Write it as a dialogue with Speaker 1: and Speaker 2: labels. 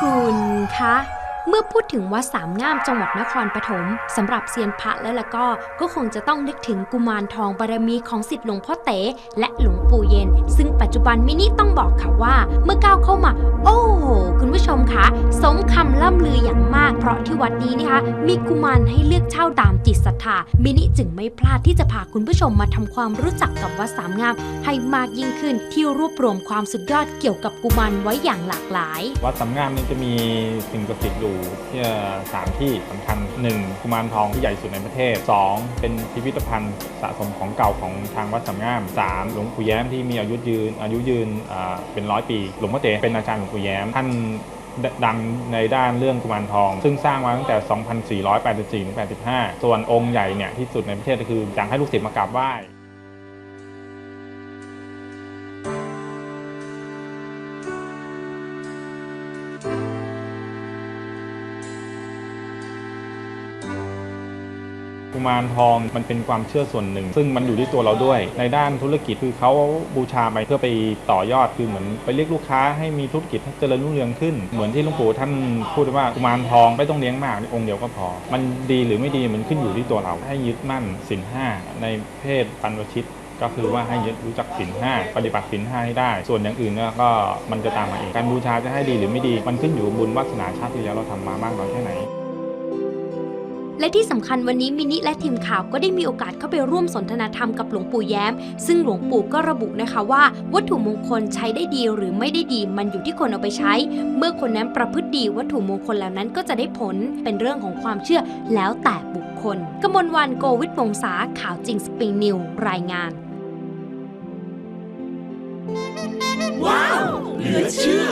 Speaker 1: คุณคะ เมื่อพูดถึงวัดสามงามจังหวัดนครปฐมสำหรับเซียนพระแล้วล่ะก็ ก็คงจะต้องนึกถึงกุมารทองบารมีของสิทธิ์หลวงพ่อเต๋และหลวงปู่เย็น ซึ่งปัจจุบันมินิต้องบอกค่ะว่า เมื่อก้าวเข้ามา โอ้โหคุณผู้ชมคะสมคำล่ำลืออย่างมาก เพราะที่วัดนี้นะคะ มีกุมารให้เลือกเช่าตามจิตศรัทธามินิจึงไม่พลาดที่จะพาคุณผู้ชมมาทำความรู้จักกับวัดสามงาม ให้มากยิ่งขึ้นที่รวบรวมความสุดยอดเกี่ยวกับกุมารไว้อย่างหลากหลาย
Speaker 2: วัดสำงามนี่จะมีสิ่งศักดิ์สิทธิ์อยู่ที่สามที่สำคัญ 1. กุมารทองที่ใหญ่สุดในประเทศ 2. เป็นพิพิธภัณฑ์สะสมของเก่าของทางวัดสำงาม 3. หลวงปู่แย้มที่มีอายุยืนอายุยืนเป็นร้อยปี หลวงพ่อเต๋เป็นอาจารย์หลวงปู่แย้มท่านดังในด้านเรื่องกุมารทอง ซึ่งสร้างมาตั้งแต่ 2484-85 ส่วนองค์ใหญ่เนี่ยที่สุดในประเทศก็คืออยากให้ลูกศิษย์มากราบไหว้ กุมารทองมันเป็นความเชื่อส่วนหนึ่ง ซึ่งมันอยู่ที่ตัวเราด้วย ในด้านธุรกิจคือเขาบูชาไปเพื่อไปต่อยอดคือเหมือนไปเรียกลูกค้าให้มีธุรกิจให้เจริญรุ่งเรืองขึ้น เหมือนที่หลวงปู่ท่านพูดว่ากุมารทองไม่ต้องเลี้ยงมากองค์เดียวก็พอ มันดีหรือไม่ดีมันขึ้นอยู่ที่ตัวเราให้ยึดมั่นสินห้าในเพศปันวชิตก็คือว่าให้ยึดรู้จักสินห้าปฏิบัติสินห้าให้ได้ ส่วนอย่างอื่นก็มันจะตามมาเอง การบูชาจะให้ดีหรือไม่ดี มันขึ้นอยู่บุญวาสนาชาติที่แล้วเราทำมามากน้อยแค่ไหน
Speaker 1: และที่สำคัญวันนี้มินิและทีมข่าวก็ได้มีโอกาสเข้าไปร่วมสนทนาธรรมกับหลวงปู่แย้ม ซึ่งหลวงปู่ก็ระบุนะคะว่า วัตถุมงคลใช้ได้ดีหรือไม่ได้ดีมันอยู่ที่คนเอาไปใช้ เมื่อคนนั้นประพฤติดีวัตถุมงคลเหล่านั้นก็จะได้ผลเป็นเรื่องของความเชื่อแล้วแต่บุคคลกมลวันโกวิทวงศาข่าวจริงสปริงนิวรายงาน
Speaker 3: ว้าวเหลือเชื่อ